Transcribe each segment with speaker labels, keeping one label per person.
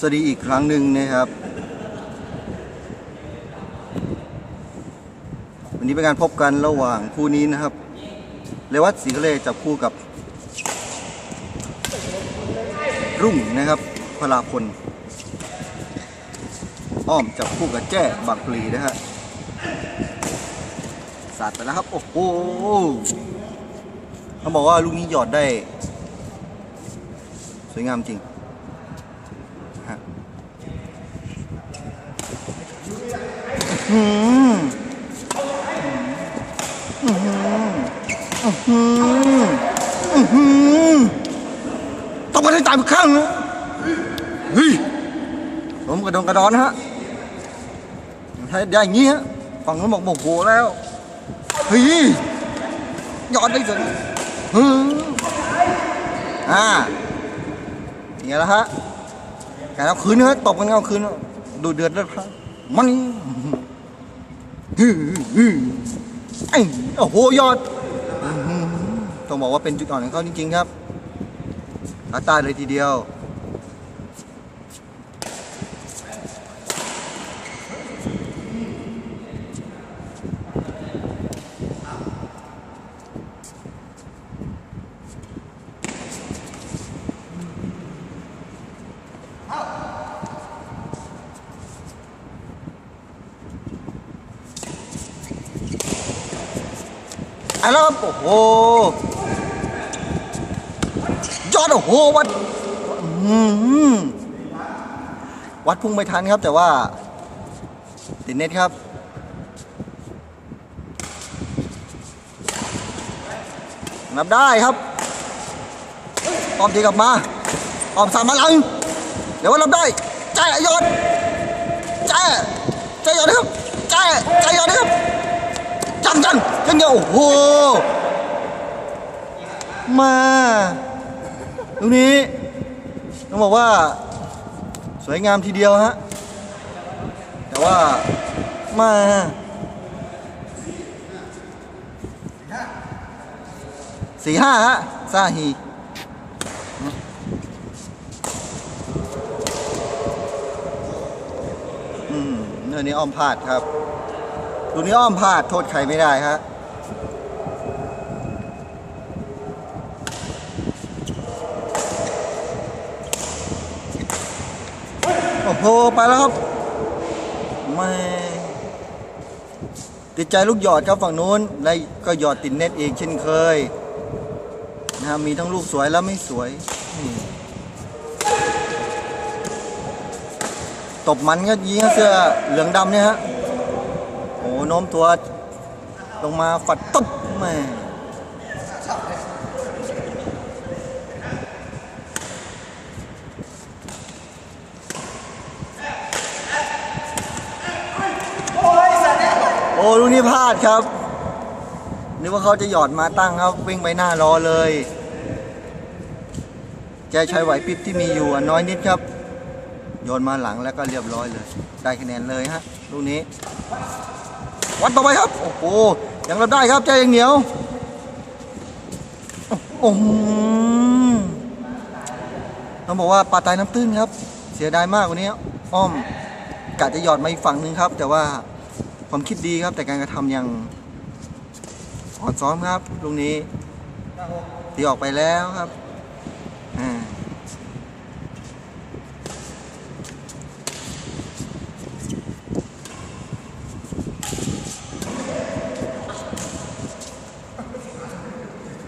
Speaker 1: สวัสดีอีกครั้งหนึ่งนะครับ วันนี้เป็นการพบกันระหว่างคู่นี้นะครับเรวัตศรีกะเลจับคู่กับ รุ่งนะครับพลาพลอ้อมจับคู่กับแจ้บางปลีนะฮะสาดไปแล้วครับ โอ้โหเขาบอกว่าลูกนี้หยอดได้ สวยงามจริง ฮะอื้อหืออื้อหืออื้อหืออื้อหือต้องมาได้ตายไปข้างนะเฮ้ยผมกระดองกระดอนนะฮะถ้าได้อย่างงี้ฮะฝั่งนู้นบอกโมโหแล้วเฮ้ยหยอดได้สุดฮึอ่าอย่างเงี้ยแล้วฮะ การเอาคืนเนื้อะตบกันเอาคืนดูเดือดแล้วครับมันไอ้โอ้โหยอดต้องบอกว่าเป็นจุดอ่อนของเขาจริงๆครับอาตายเลยทีเดียว อ้แล้วครับโอ้โหยอดโอ้โหวัดอื้อหือวัดพุ่งไม่ทันครับ แต่ว่า ติดเน็ตครับนับได้ครับออมตีกลับมาออมสามมาลัง เดี๋ยวว่ารับได้แจ้ยอดแจ้แจ้ยอดนะครับแจ้แจยอดนะครับ จัง จังงเดียโอ้โห มาตรงนี้ ต้องบอกว่า สวยงามทีเดียวฮะ แต่ว่า มาสี่ห้าฮะซาฮีอืมเรื่องนี้อ้อมพลาดครับตัวนี้อ้อมพลาดโทษใครไม่ได้ฮะ โหไปแล้วครับไม่ติดใจลูกหยอดครับฝั่งนู้นและก็หยอดติดเน็ตเองเช่นเคยนะครับมีทั้งลูกสวยและไม่สวยตบมันก็ยิงเสื้อเหลืองดำเนี่ยฮะโอ้โน้มตัวลงมาฝัดตุ๊บแม่ ลูกนี้พลาดครับ นึกว่าเขาจะหยอดมาตั้งครับ วิ่งไปหน้ารอเลยแกใช้ไหวพริบที่มีอยู่อน้อยนิดครับโยนมาหลังแล้วก็เรียบร้อยเลย ได้คะแนนเลยฮะลูกนี้ วัดต่อไปครับ โอ้โหยังรับได้ครับใจยังเหนียวโอ้โหต้องบอกว่าปลาตายน้ำตื้นครับ เสียดายมากวันนี้ อ้อมกะจะหยอดมาอีกฝั่งหนึ่งครับ แต่ว่า ความคิดดีครับแต่การกระทำยังอ่อนซ้อมครับลูกนี้ตีออกไปแล้วครับอ่า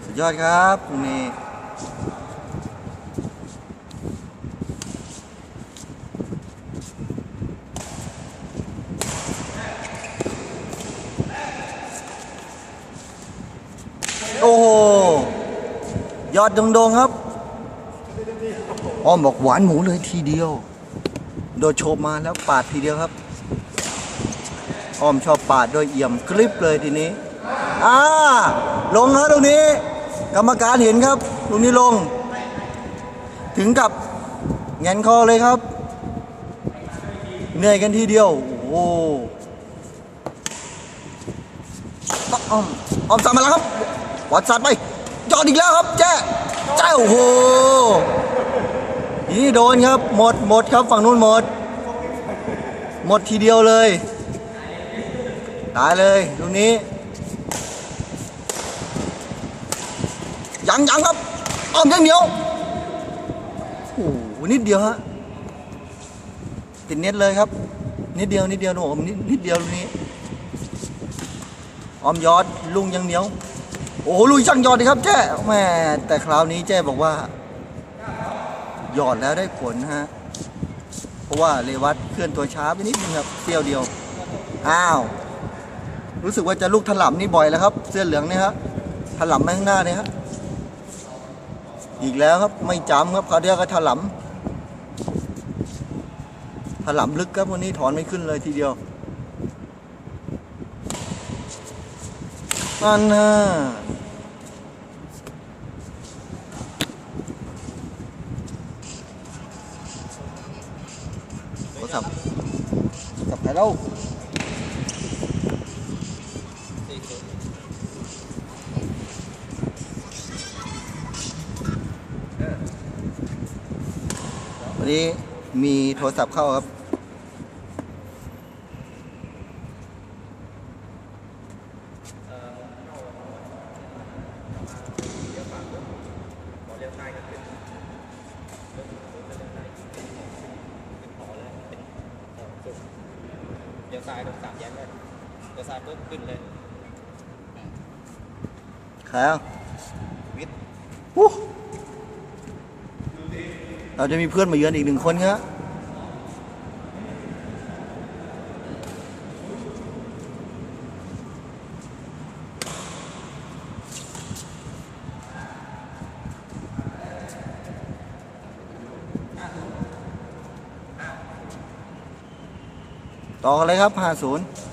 Speaker 1: สุดยอดครับคุณเโอ้โห ยอดดงๆครับ อ้อมบอกหวานหมูเลยทีเดียว โดนโชบมาแล้วปาดทีเดียวครับ อ้อมชอบปาดโดยเอี่ยมกริบเลยทีนี้ อ่า ลงนะตรงนี้ กรรมการเห็นครับตรงนี้ลง ถึงกับแงนคอเลยครับ เหนื่อยกันทีเดียว โอ้โหอ้อมอ้อมสามมาแล้วครับ วัดสัตว์ไปยอดอีกแล้วครับแจ้แจ้โอ้โหนี่โดนครับ หมดหมดครับฝั่งนู้นหมด หมดทีเดียวเลย ตายเลยตรงนี้ ยังยังครับอ้อมยังเดียวโอ้โหนิดเดียวฮะติดเน็ตเลยครับ นิดเดียวนิดเดียวนะผมนิดนิดเดียวตรงนี้ ออมยอดลุงยังเหนียว โอ้โหลุยช่างยอดดีครับแจ้แม่แต่คราวนี้แจ้บอกว่า หยอดแล้วได้ผลฮะเพราะว่าเรวัตเคลื่อนตัวช้าไปนิดนึงครับเที่ยวเดียวอ้าว รู้สึกว่าจะลูกถล่มนี่บ่อยแล้วครับ เสื้อเหลืองเนี่ยครับถล่มมาข้างหน้าเนี่ยครับอีกแล้วครับไม่จำครับคราวเดียวก็ถล่มถล่มลึกครับวันนี้ถอนไม่ขึ้นเลยทีเดียว อันน่ะโทรศัพท์โทรศัพท์ใครเล่าวันนี้มีโทรศัพท์เข้าครับ
Speaker 2: เดี๋ยวซ้ายตรงสามแยกเลยเดี๋ยวซ้ายปุ๊บขึ้นเลย
Speaker 1: ใครอะวิทย์อู้เราจะมีเพื่อนมาเยือนอีกหนึ่งคนครับ ต่อกันเลยครับ 50